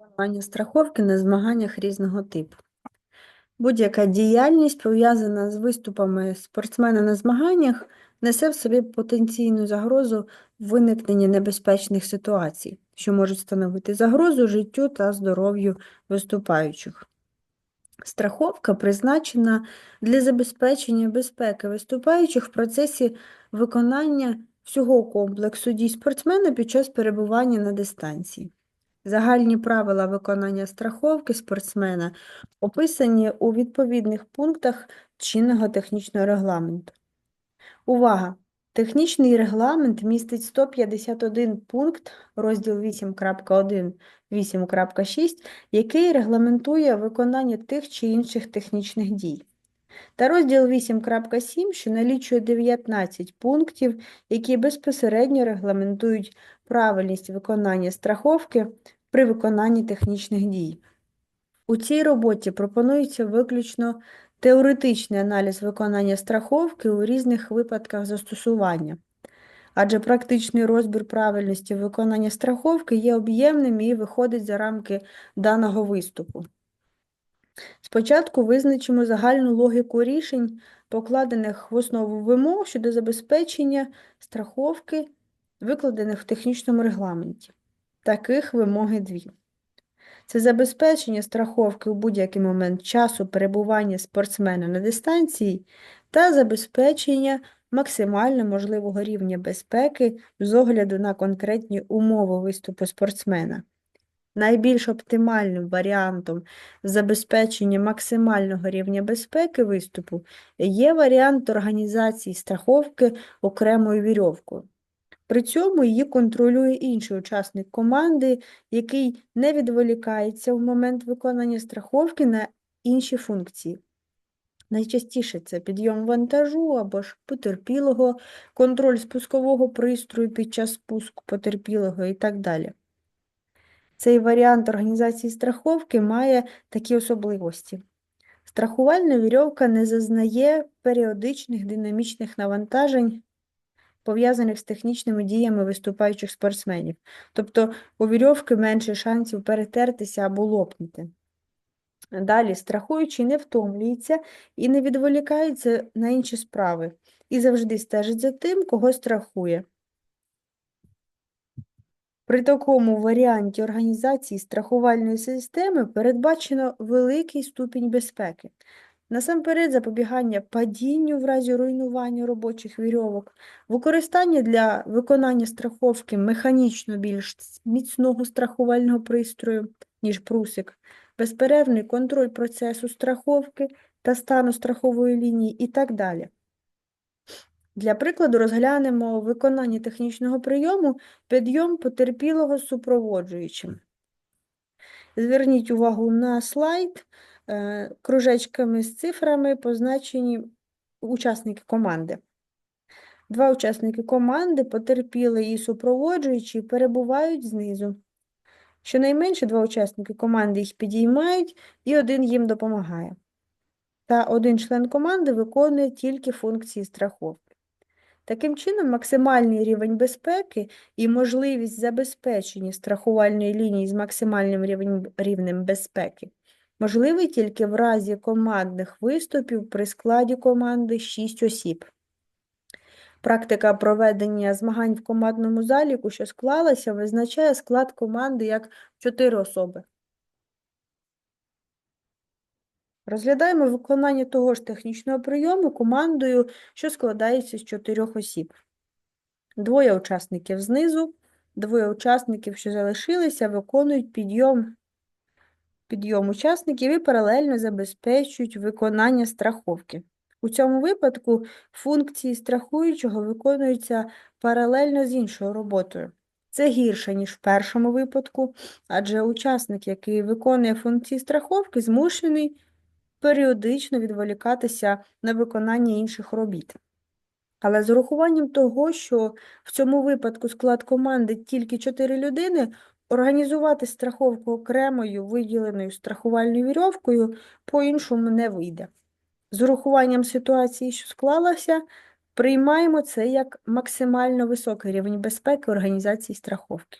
Виконання страховки на змаганнях різного типу. Будь-яка діяльність, пов'язана з виступами спортсмена на змаганнях, несе в собі потенційну загрозу виникнення небезпечних ситуацій, що можуть становити загрозу життю та здоров'ю виступаючих. Страховка призначена для забезпечення безпеки виступаючих в процесі виконання всього комплексу дій спортсмена під час перебування на дистанції. Загальні правила виконання страховки спортсмена описані у відповідних пунктах чинного технічного регламенту. Увага! Технічний регламент містить 151 пункт, розділ 8.1, 8.6, який регламентує виконання тих чи інших технічних дій. Та розділ 8.7, що налічує 19 пунктів, які безпосередньо регламентують правильність виконання страховки при виконанні технічних дій. У цій роботі пропонується виключно теоретичний аналіз виконання страховки у різних випадках застосування, адже практичний розбір правильності виконання страховки є об'ємним і виходить за рамки даного виступу. Спочатку визначимо загальну логіку рішень, покладених в основу вимог щодо забезпечення страховки, викладених в технічному регламенті. Таких вимоги дві. Це забезпечення страховки у будь-який момент часу перебування спортсмена на дистанції та забезпечення максимально можливого рівня безпеки з огляду на конкретні умови виступу спортсмена. Найбільш оптимальним варіантом забезпечення максимального рівня безпеки виступу є варіант організації страховки окремою вірьовкою. При цьому її контролює інший учасник команди, який не відволікається в момент виконання страховки на інші функції. Найчастіше це підйом вантажу або ж потерпілого, контроль спускового пристрою під час спуску потерпілого і так далі. Цей варіант організації страховки має такі особливості. Страхувальна вірьовка не зазнає періодичних динамічних навантажень, пов'язаних з технічними діями виступаючих спортсменів. Тобто у вірьовки менше шансів перетертися або лопнути. Далі, страхуючий не втомлюється і не відволікається на інші справи, і завжди стежить за тим, кого страхує. При такому варіанті організації страхувальної системи передбачено великий ступінь безпеки. Насамперед, запобігання падінню в разі руйнування робочих вірьовок, використання для виконання страховки механічно більш міцного страхувального пристрою, ніж прусик, безперервний контроль процесу страховки та стану страхової лінії і так далі. Для прикладу розглянемо виконання технічного прийому підйом потерпілого супроводжуючим. Зверніть увагу на слайд е, кружечками з цифрами позначені учасники команди. Два учасники команди, потерпіли і супроводжуючі, перебувають знизу. Щонайменше два учасники команди їх підіймають, і один їм допомагає. Та один член команди виконує тільки функції страховки. Таким чином, максимальний рівень безпеки і можливість забезпечення страхувальної лінії з максимальним рівнем, безпеки можливий тільки в разі командних виступів при складі команди 6 осіб. Практика проведення змагань в командному заліку, що склалася, визначає склад команди як 4 особи. Розглядаємо виконання того ж технічного прийому командою, що складається з чотирьох осіб. Двоє учасників знизу, двоє учасників, що залишилися, виконують підйом, підйом учасників і паралельно забезпечують виконання страховки. У цьому випадку функції страхуючого виконуються паралельно з іншою роботою. Це гірше, ніж в першому випадку, адже учасник, який виконує функції страховки, змушений періодично відволікатися на виконання інших робіт. Але з урахуванням того, що в цьому випадку склад команди тільки 4 людини, організувати страховку окремою виділеною страхувальною вірьовкою по-іншому не вийде. З урахуванням ситуації, що склалася, приймаємо це як максимально високий рівень безпеки організації страховки.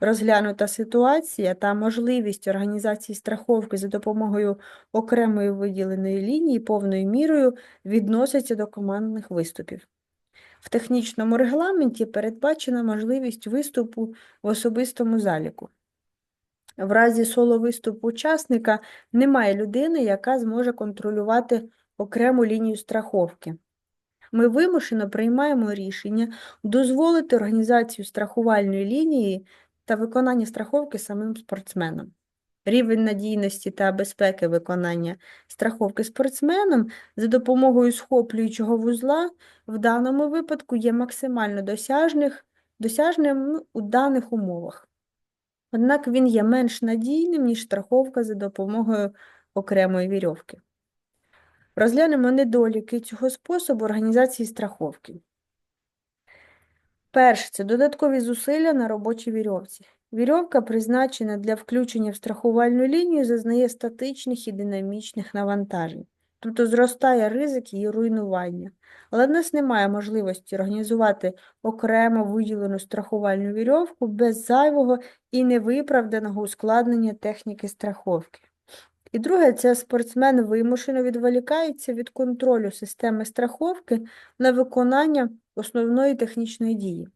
Розглянута ситуація та можливість організації страховки за допомогою окремої виділеної лінії повною мірою відносяться до командних виступів. В технічному регламенті передбачена можливість виступу в особистому заліку. В разі соло-виступу учасника немає людини, яка зможе контролювати окрему лінію страховки. Ми вимушено приймаємо рішення дозволити організацію страхувальної лінії та виконання страховки самим спортсменам. Рівень надійності та безпеки виконання страховки спортсменом за допомогою схоплюючого вузла в даному випадку є максимально досяжних, досяжним ну, у даних умовах. Однак він є менш надійним, ніж страховка за допомогою окремої вірьовки. Розглянемо недоліки цього способу організації страховки. Перше це додаткові зусилля на робочій вірьовці. Вірьовка, призначена для включення в страхувальну лінію, зазнає статичних і динамічних навантажень, тобто зростає ризик її руйнування. Але в нас немає можливості організувати окремо виділену страхувальну вірьовку без зайвого і невиправданого ускладнення техніки страховки. І друге, це спортсмен вимушено відволікається від контролю системи страховки на виконання основної технічної дії.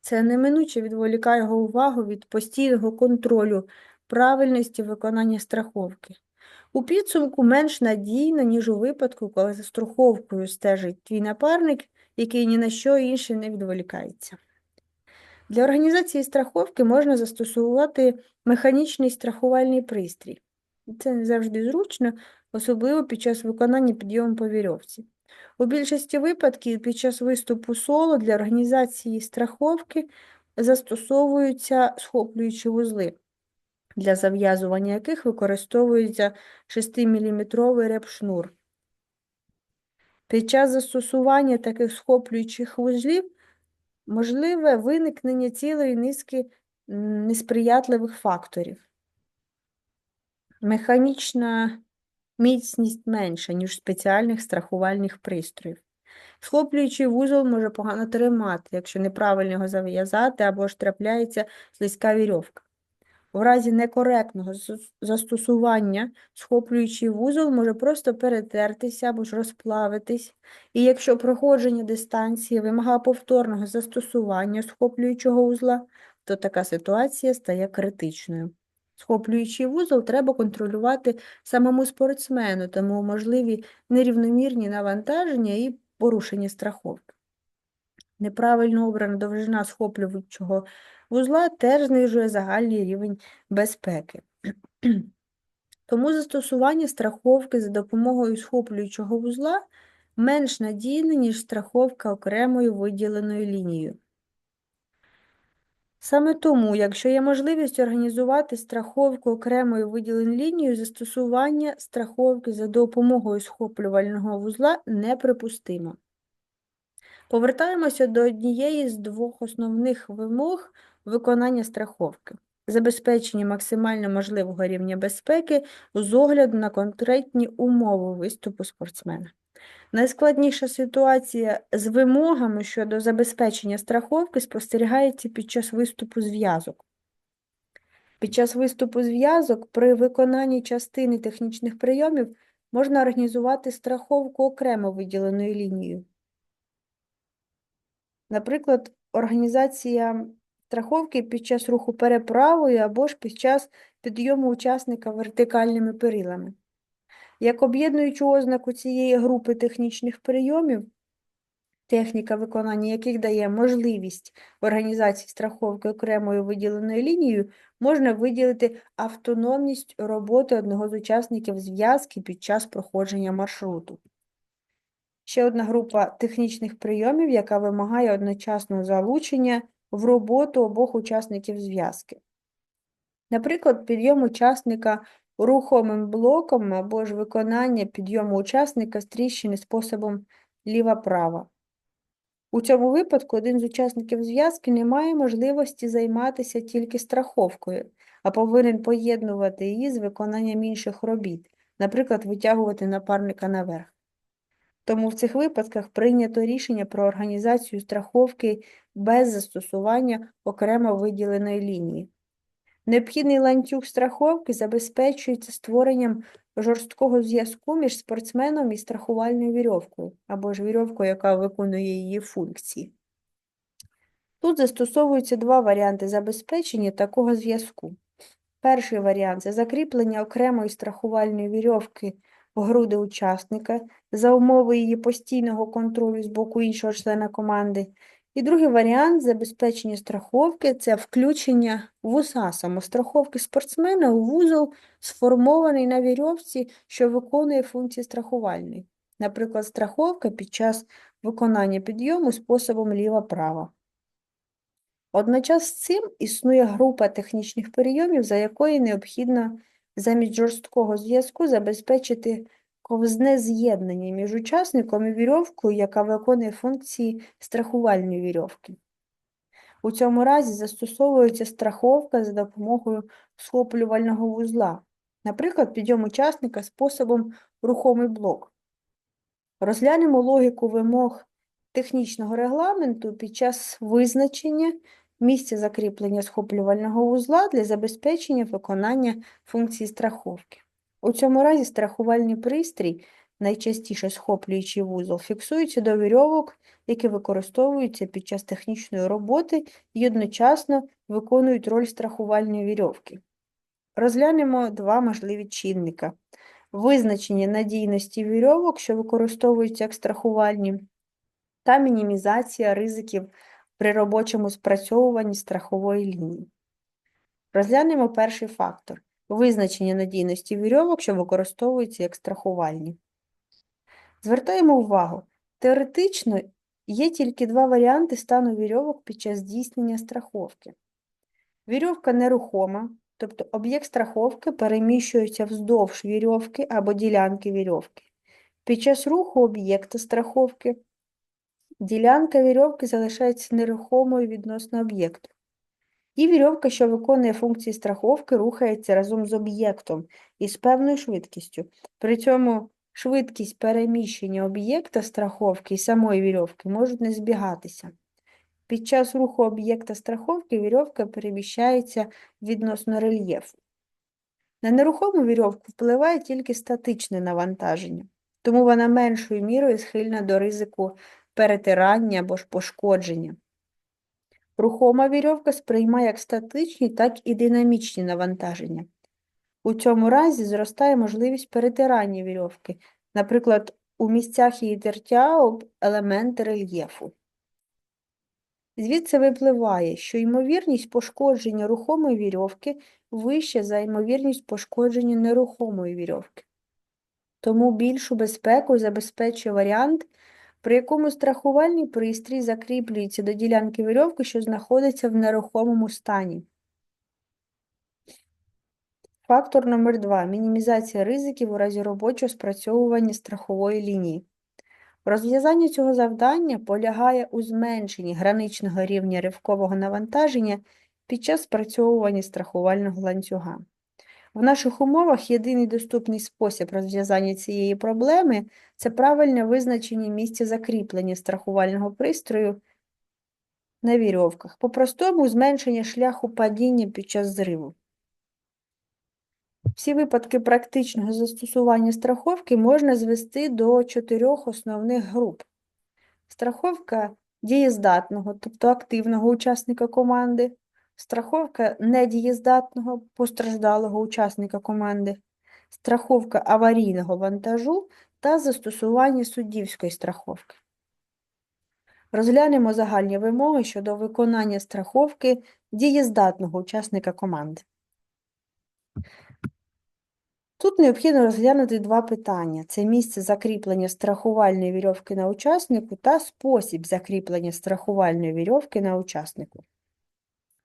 Це неминуче відволікає його увагу від постійного контролю правильності виконання страховки. У підсумку менш надійно, ніж у випадку, коли за страховкою стежить твій напарник, який ні на що інше не відволікається. Для організації страховки можна застосувати механічний страхувальний пристрій. Це не завжди зручно, особливо під час виконання підйому по вірьовці. У більшості випадків під час виступу соло для організації страховки застосовуються схоплюючі вузли, для зав'язування яких використовується 6-мм репшнур. Під час застосування таких схоплюючих вузлів можливе виникнення цілої низки несприятливих факторів. Механічна міцність менша, ніж спеціальних страхувальних пристроїв. Схоплюючий вузол може погано тримати, якщо неправильно його зав'язати або ж трапляється слизька вірьовка. У разі некоректного застосування схоплюючий вузол може просто перетертися або ж розплавитись, і якщо проходження дистанції вимагає повторного застосування схоплюючого вузла, то така ситуація стає критичною. Схоплюючий вузол треба контролювати самому спортсмену, тому можливі нерівномірні навантаження і порушення страховки. Неправильно обрана довжина схоплюючого вузла теж знижує загальний рівень безпеки. Тому застосування страховки за допомогою схоплюючого вузла менш надійне, ніж страховка окремою виділеною лінією. Саме тому, якщо є можливість організувати страховку окремою виділеною лінією, застосування страховки за допомогою схоплювального вузла неприпустимо. Повертаємося до однієї з двох основних вимог виконання страховки забезпечення максимально можливого рівня безпеки з огляду на конкретні умови виступу спортсмена. Найскладніша ситуація з вимогами щодо забезпечення страховки спостерігається під час виступу зв'язок. Під час виступу зв'язок при виконанні частини технічних прийомів можна організувати страховку окремо виділеною лінією. Наприклад, організація страховки під час руху переправою або ж під час підйому учасника вертикальними перилами. Як об'єднуючу ознаку цієї групи технічних прийомів, техніка виконання яких дає можливість організації страховки окремою виділеною лінією, можна виділити автономність роботи одного з учасників зв'язки під час проходження маршруту. Ще одна група технічних прийомів, яка вимагає одночасного залучення в роботу обох учасників зв'язки. Наприклад, підйом учасника рухомим блоком або ж виконання підйому учасника з тріщини способом ліва-права. У цьому випадку один з учасників зв'язки не має можливості займатися тільки страховкою, а повинен поєднувати її з виконанням інших робіт, наприклад, витягувати напарника наверх. Тому в цих випадках прийнято рішення про організацію страховки без застосування окремо виділеної лінії. Необхідний ланцюг страховки забезпечується створенням жорсткого зв'язку між спортсменом і страхувальною вірьовкою, або ж вірьовкою, яка виконує її функції. Тут застосовуються два варіанти забезпечення такого зв'язку. Перший варіант це закріплення окремої страхувальної вірьовки в груди учасника за умови її постійного контролю з боку іншого члена команди. І другий варіант забезпечення страховки це включення вуза самостраховки спортсмена у вузол, сформований на вірьовці, що виконує функції страхувальної. Наприклад, страховка під час виконання підйому способом ліва-права. Одночас з цим існує група технічних прийомів, за якої необхідно замість жорсткого зв'язку забезпечити ковзне з'єднання між учасником і вірьовкою, яка виконує функції страхувальної вірьовки. У цьому разі застосовується страховка за допомогою схоплювального вузла, наприклад, підйом учасника способом рухомий блок. Розглянемо логіку вимог технічного регламенту під час визначення місця закріплення схоплювального вузла для забезпечення виконання функції страховки. У цьому разі страхувальний пристрій, найчастіше схоплюючий вузол, фіксується до вірьовок, які використовуються під час технічної роботи і одночасно виконують роль страхувальної вірьовки. Розглянемо два можливі чинника. Визначення надійності вірьовок, що використовуються як страхувальні, та мінімізація ризиків при робочому спрацьовуванні страхової лінії. Розглянемо перший фактор визначення надійності вірьовок, що використовуються як страхувальні. Звертаємо увагу, теоретично є тільки два варіанти стану вірьовок під час здійснення страховки. Вірьовка нерухома, тобто об'єкт страховки переміщується вздовж вірьовки або ділянки вірьовки. Під час руху об'єкта страховки ділянка вірьовки залишається нерухомою відносно об'єкту. І вірьовка, що виконує функції страховки, рухається разом з об'єктом із певною швидкістю. При цьому швидкість переміщення об'єкта страховки і самої вірьовки можуть не збігатися. Під час руху об'єкта страховки вірьовка переміщається відносно рельєфу. На нерухому вірьовку впливає тільки статичне навантаження, тому вона меншою мірою схильна до ризику перетирання або ж пошкодження. Рухома вірьовка сприймає як статичні, так і динамічні навантаження. У цьому разі зростає можливість перетирання вірьовки, наприклад, у місцях її тертя об елементи рельєфу. Звідси випливає, що ймовірність пошкодження рухомої вірьовки вища за ймовірність пошкодження нерухомої вірьовки. Тому більшу безпеку забезпечує варіант, при якому страхувальний пристрій закріплюється до ділянки вірьовки, що знаходиться в нерухомому стані. Фактор номер 2 мінімізація ризиків у разі робочого спрацьовування страхової лінії. Розв'язання цього завдання полягає у зменшенні граничного рівня ривкового навантаження під час спрацьовування страхувального ланцюга. В наших умовах єдиний доступний спосіб розв'язання цієї проблеми це правильне визначення місця закріплення страхувального пристрою на вірьовках, по-простому зменшення шляху падіння під час зриву. Всі випадки практичного застосування страховки можна звести до чотирьох основних груп. Страховка дієздатного, тобто активного учасника команди, страховка недієздатного постраждалого учасника команди, страховка аварійного вантажу та застосування суддівської страховки. Розглянемо загальні вимоги щодо виконання страховки дієздатного учасника команди. Тут необхідно розглянути два питання: це місце закріплення страхувальної вірьовки на учаснику та спосіб закріплення страхувальної вірьовки на учаснику.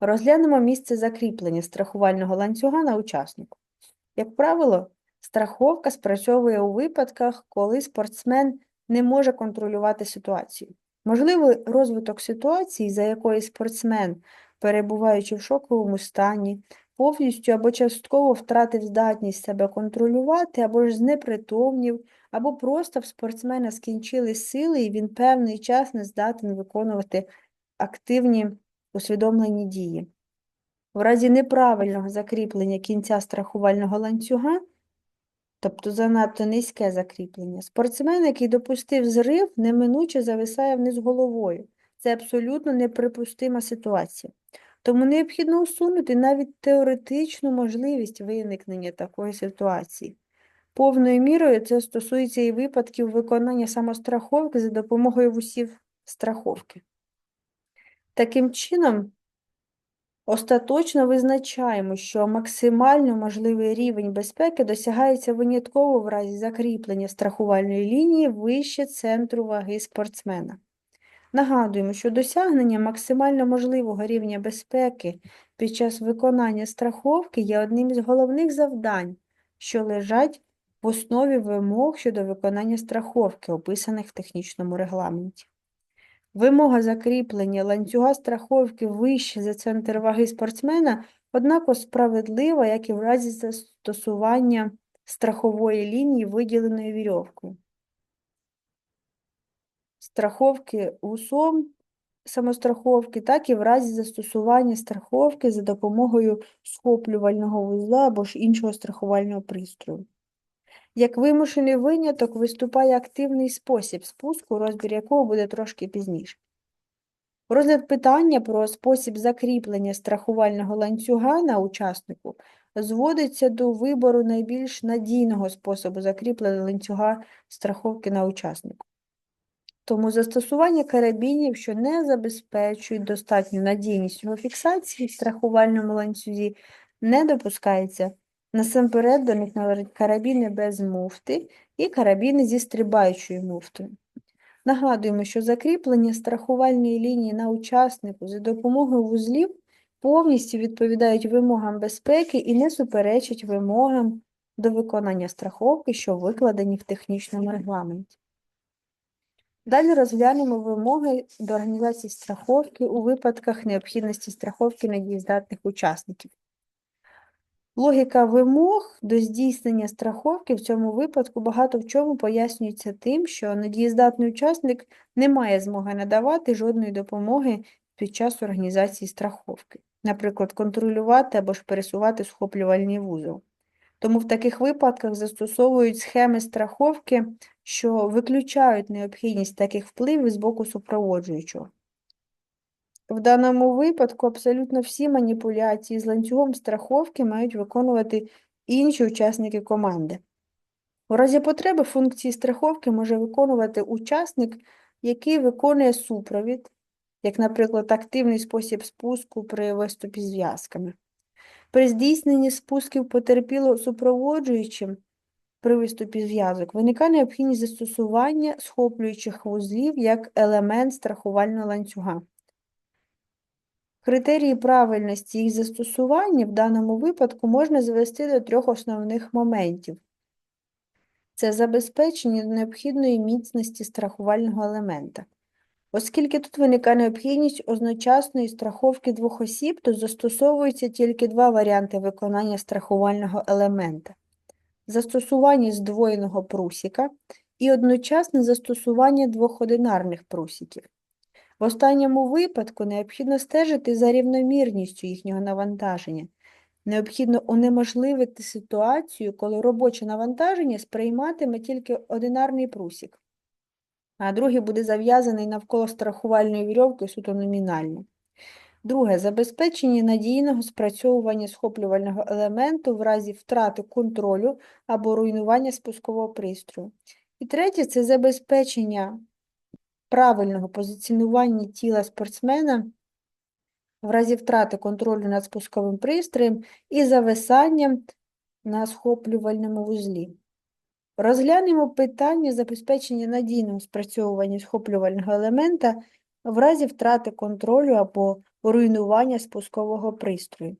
Розглянемо місце закріплення страхувального ланцюга на учаснику. Як правило, страховка спрацьовує у випадках, коли спортсмен не може контролювати ситуацію. Можливий розвиток ситуації, за якої спортсмен, перебуваючи в шоковому стані, повністю або частково втратив здатність себе контролювати, або ж знепритомнів, або просто в спортсмена скінчили сили, і він певний час не здатен виконувати активні усвідомлені дії. В разі неправильного закріплення кінця страхувального ланцюга, тобто занадто низьке закріплення, спортсмен, який допустив зрив, неминуче зависає вниз головою. Це абсолютно неприпустима ситуація. Тому необхідно усунути навіть теоретичну можливість виникнення такої ситуації. Повною мірою це стосується і випадків виконання самостраховки за допомогою вусів страховки. Таким чином, остаточно визначаємо, що максимально можливий рівень безпеки досягається винятково в разі закріплення страхувальної лінії вище центру ваги спортсмена. Нагадуємо, що досягнення максимально можливого рівня безпеки під час виконання страховки є одним із головних завдань, що лежать в основі вимог щодо виконання страховки, описаних в технічному регламенті. Вимога закріплення ланцюга страховки вище за центр ваги спортсмена однаково справедлива, як і в разі застосування страхової лінії, виділеної вірьовкою. Страховки УСОМ самостраховки, так і в разі застосування страховки за допомогою схоплювального вузла або ж іншого страхувального пристрою. Як вимушений виняток виступає активний спосіб спуску, розбір якого буде трошки пізніше. Розгляд питання про спосіб закріплення страхувального ланцюга на учаснику зводиться до вибору найбільш надійного способу закріплення ланцюга страховки на учаснику. Тому застосування карабінів, що не забезпечують достатню надійність його фіксації в страхувальному ланцюзі, не допускається. Насамперед до них належать карабіни без муфти і карабіни зі стрибаючою муфтою. Нагадуємо, що закріплення страхувальної лінії на учаснику за допомогою вузлів повністю відповідають вимогам безпеки і не суперечать вимогам до виконання страховки, що викладені в технічному регламенті. Далі розглянемо вимоги до організації страховки у випадках необхідності страховки недієздатних учасників. Логіка вимог до здійснення страховки в цьому випадку багато в чому пояснюється тим, що недієздатний учасник не має змоги надавати жодної допомоги під час організації страховки, наприклад, контролювати або ж пересувати схоплювальний вузол. Тому в таких випадках застосовують схеми страховки, що виключають необхідність таких впливів з боку супроводжуючого. В даному випадку абсолютно всі маніпуляції з ланцюгом страховки мають виконувати інші учасники команди. У разі потреби функції страховки може виконувати учасник, який виконує супровід, як, наприклад, активний спосіб спуску при виступі з зв'язками. При здійсненні спусків потерпіло супроводжуючим при виступі зв'язок виникає необхідність застосування схоплюючих вузлів як елемент страхувального ланцюга. Критерії правильності їх застосування в даному випадку можна звести до трьох основних моментів. Це забезпечення необхідної міцності страхувального елемента. Оскільки тут виникає необхідність одночасної страховки двох осіб, то застосовуються тільки два варіанти виконання страхувального елемента. Застосування здвоєного прусіка і одночасне застосування двох одинарних прусіків. В останньому випадку необхідно стежити за рівномірністю їхнього навантаження. Необхідно унеможливити ситуацію, коли робоче навантаження сприйматиме тільки одинарний прусік, а другий буде зав'язаний навколо страхувальної вірьовки суто номінально. Друге забезпечення надійного спрацьовування схоплювального елементу в разі втрати контролю або руйнування спускового пристрою. І третє це забезпечення правильного позиціонування тіла спортсмена в разі втрати контролю над спусковим пристроєм і зависанням на схоплювальному вузлі. Розглянемо питання забезпечення надійного спрацьовування схоплювального елемента в разі втрати контролю або руйнування спускового пристрою.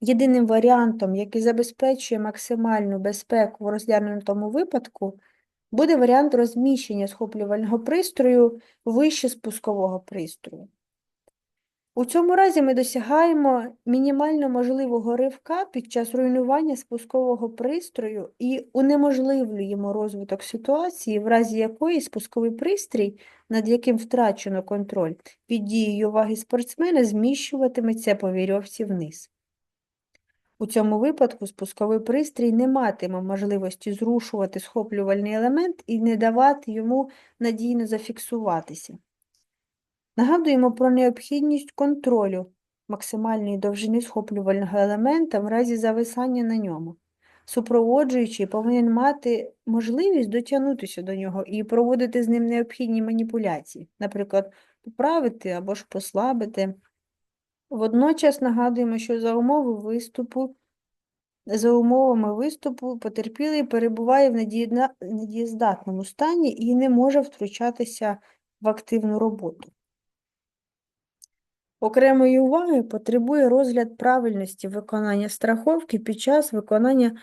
Єдиним варіантом, який забезпечує максимальну безпеку в розглянутому випадку, буде варіант розміщення схоплювального пристрою вище спускового пристрою. У цьому разі ми досягаємо мінімально можливого ривка під час руйнування спускового пристрою і унеможливлюємо розвиток ситуації, в разі якої спусковий пристрій, над яким втрачено контроль, під дією ваги спортсмена зміщуватиметься по вірьовці вниз. У цьому випадку спусковий пристрій не матиме можливості зрушувати схоплювальний елемент і не давати йому надійно зафіксуватися. Нагадуємо про необхідність контролю максимальної довжини схоплювального елемента в разі зависання на ньому. Супроводжуючий повинен мати можливість дотягнутися до нього і проводити з ним необхідні маніпуляції, наприклад, поправити або ж послабити. Водночас нагадуємо, що за умови виступу, за умовами виступу потерпілий перебуває в недієздатному стані і не може втручатися в активну роботу. Окремої уваги потребує розгляд правильності виконання страховки під час виконання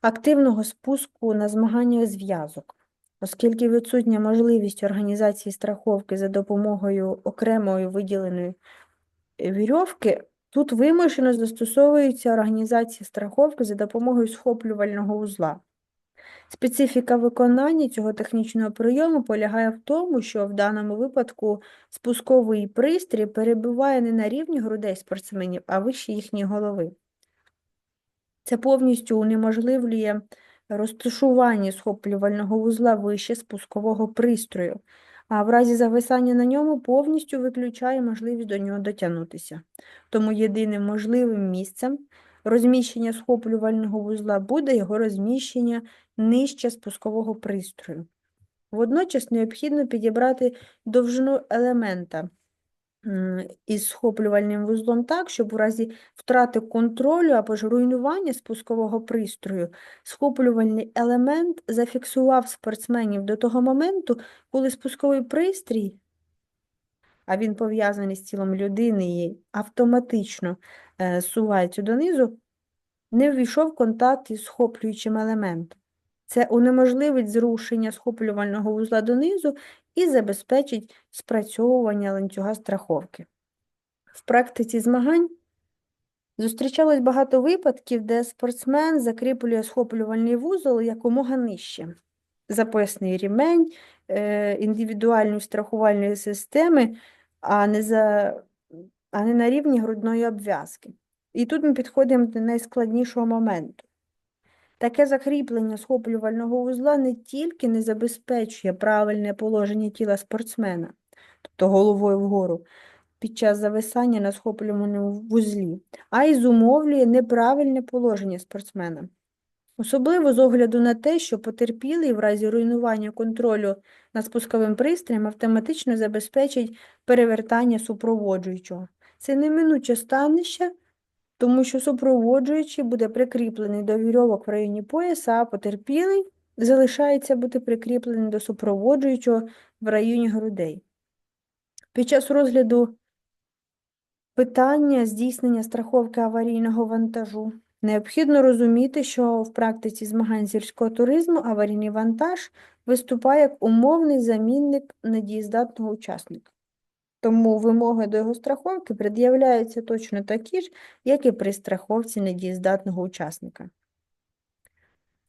активного спуску на змагання зв'язок, оскільки відсутня можливість організації страховки за допомогою окремої виділеної вірьовки, тут вимушено застосовується організація страховки за допомогою схоплювального узла. Специфіка виконання цього технічного прийому полягає в тому, що в даному випадку спусковий пристрій перебуває не на рівні грудей спортсменів, а вище їхньої голови. Це повністю унеможливлює розташування схоплювального вузла вище спускового пристрою, а в разі зависання на ньому повністю виключає можливість до нього дотягнутися. Тому єдиним можливим місцем розміщення схоплювального вузла буде його розміщення нижче спускового пристрою. Водночас необхідно підібрати довжину елемента із схоплювальним вузлом так, щоб у разі втрати контролю або ж руйнування спускового пристрою схоплювальний елемент зафіксував спортсменів до того моменту, коли спусковий пристрій, а він пов'язаний з тілом людини і автоматично е, зсувається донизу, не ввійшов в контакт із схоплюючим елементом. Це унеможливить зрушення схоплювального вузла донизу і забезпечить спрацьовування ланцюга страховки. В практиці змагань зустрічалось багато випадків, де спортсмен закріплює схоплювальний вузол якомога нижче. Запасний рівень е, індивідуальної страхувальної системи, а не, за, а не на рівні грудної обв'язки. І тут ми підходимо до найскладнішого моменту. Таке закріплення схоплювального вузла не тільки не забезпечує правильне положення тіла спортсмена, тобто головою вгору, під час зависання на схоплювальному вузлі, а й зумовлює неправильне положення спортсмена. Особливо з огляду на те, що потерпілий в разі руйнування контролю над спусковим пристроєм автоматично забезпечить перевертання супроводжуючого. Це неминуче станище, тому що супроводжуючий буде прикріплений до вірьовок в районі пояса, а потерпілий залишається бути прикріплений до супроводжуючого в районі грудей. Під час розгляду питання здійснення страховки аварійного вантажу необхідно розуміти, що в практиці змагань сільського туризму аварійний вантаж виступає як умовний замінник недієздатного учасника. Тому вимоги до його страховки пред'являються точно такі ж, як і при страховці недієздатного учасника.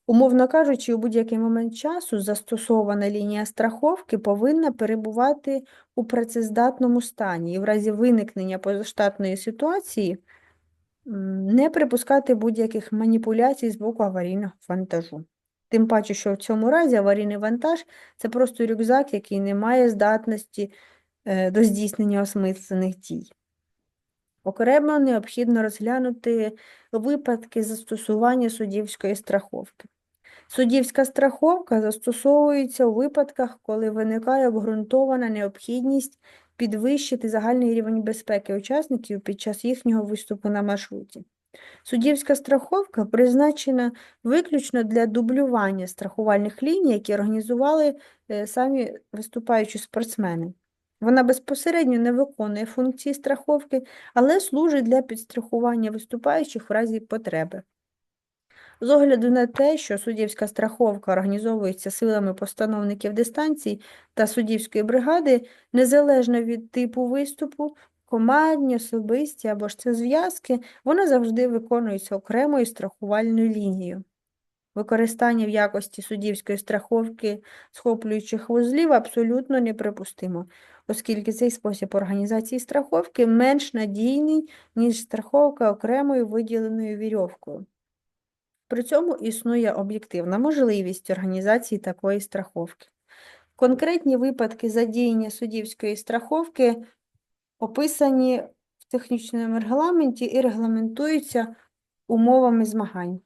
Умовно кажучи, у будь-який момент часу застосована лінія страховки повинна перебувати у працездатному стані і в разі виникнення позаштатної ситуації не припускати будь-яких маніпуляцій з боку аварійного вантажу. Тим паче, що в цьому разі аварійний вантаж це просто рюкзак, який не має здатності до здійснення осмислених дій. Окремо необхідно розглянути випадки застосування суддівської страховки. Суддівська страховка застосовується у випадках, коли виникає обґрунтована необхідність підвищити загальний рівень безпеки учасників під час їхнього виступу на маршруті. Суддівська страховка призначена виключно для дублювання страхувальних ліній, які організували е, самі виступаючі спортсмени. Вона безпосередньо не виконує функції страховки, але служить для підстрахування виступаючих в разі потреби. З огляду на те, що суддівська страховка організовується силами постановників дистанцій та суддівської бригади, незалежно від типу виступу, командні, особисті або ж це зв'язки, вони завжди виконуються окремою страхувальною лінією. Використання в якості суддівської страховки схоплюючих вузлів абсолютно неприпустимо, оскільки цей спосіб організації страховки менш надійний, ніж страховка окремою виділеною вірьовкою. При цьому існує об'єктивна можливість організації такої страховки. Конкретні випадки задіяння суддівської страховки описані в технічному регламенті і регламентуються умовами змагань.